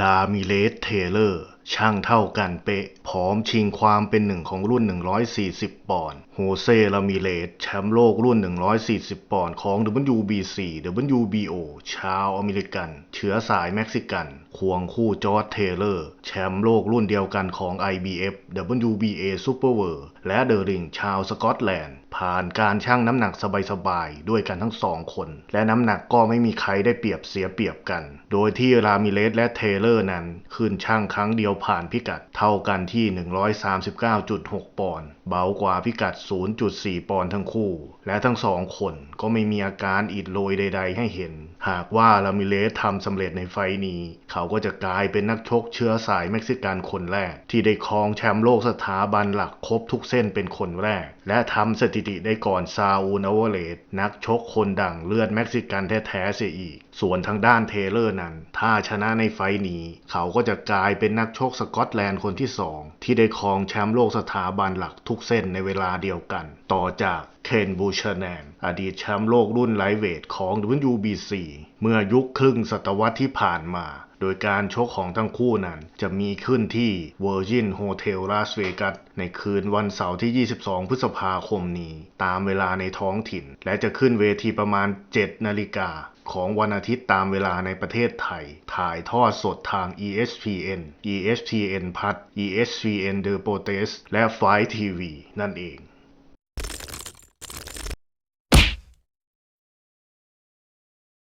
ลามิเลสเทเลอร์ ช่างเท่ากันเป๊ะพร้อมชิงความเป็นหนึ่งของรุ่น 140 ปอนด์ โฮเซลามิเลสแชมป์โลกรุ่น 140 ปอนด์ของ WBC WBO ชาวอเมริกัน เชื้อสายเม็กซิกัน ควงคู่จอร์จเทเลอร์ แชมป์โลกรุ่นเดียวกันของ IBF WBA Super w o r l d และเดอริงชาวสกอตแลนด์ ผ่านการชั่งน้ำหนักสบายๆ ด้วยกันทั้งสองคน และน้ำหนักก็ไม่มีใครได้เปรียบเสียเปรียบกัน โดยที่รามิเลสและเทเลอร์นั้นขึ้นชั่งครั้งเดียวผ่านพิกัดเท่ากันที่ 139.6 ปอนด์เบากว่าพิกัด 0.4 ปอนด์ทั้งคู่ และทั้งสองคนก็ไม่มีอาการอิดโรยใด ๆ ให้เห็น หากว่ารามิเลสทำสำเร็จในไฟนี้ เขาก็จะกลายเป็นนักชกเชื้อสายเม็กซิกันคนแรก ที่ได้ครองแชมป์โลกสถาบันหลักครบทุกเส้นเป็นคนแรก และทำสถิติได้ก่อนซาอูนาวเลสนักชกคนดังเลือดเม็กซิกันแท้ๆเสียอีก ส่วนทางด้านเทเลอร์นั้น ถ้าชนะในไฟนี้ เขาก็จะกลายเป็นนักชกสกอตแลนด์คนที่สองที่ได้ครองแชมป์โลกสถาบันหลักทุกเส้นในเวลาเดียวกัน ต่อจาก เคนบูชแนนอดีตแชมป์โลกรุ่นไลท์เวทของ WBC เมื่อยุคครึ่งศตวรรษที่ผ่านมา โดยการชกของทั้งคู่นั้นจะมีขึ้นที่ Virgin Hotel Las Vegas ในคืนวันเสาร์ที่ 22 พฤษภาคมนี้ ตามเวลาในท้องถิ่น และจะขึ้นเวทีประมาณ 7 นาฬิกาของวันอาทิตย์ตามเวลาในประเทศไทย ถ่ายทอดสดทาง ESPN ESPN พัด ESPN The p o t e s และ Fight TV นั่นเอง